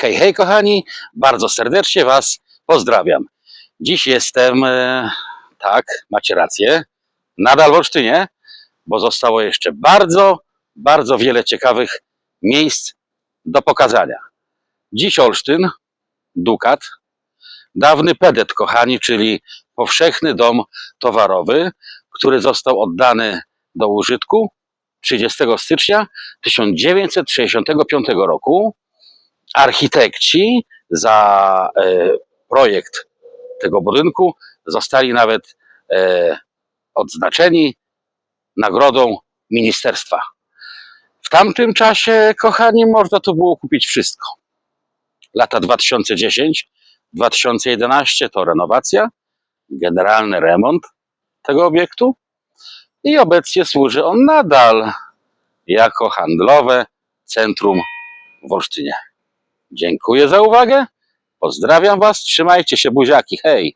Hej, hej kochani, bardzo serdecznie Was pozdrawiam. Dziś jestem, e, tak, macie rację, nadal w Olsztynie, bo zostało jeszcze bardzo, bardzo wiele ciekawych miejsc do pokazania. Dziś Olsztyn, Dukat, dawny pedet, kochani, czyli powszechny dom towarowy, który został oddany do użytku 30 stycznia 1965 roku. Architekci za e, projekt tego budynku zostali nawet e, odznaczeni nagrodą ministerstwa. W tamtym czasie, kochani, można tu było kupić wszystko. Lata 2010-2011 to renowacja, generalny remont tego obiektu i obecnie służy on nadal jako handlowe centrum w Olsztynie. Dziękuję za uwagę. Pozdrawiam Was. Trzymajcie się, buziaki. Hej!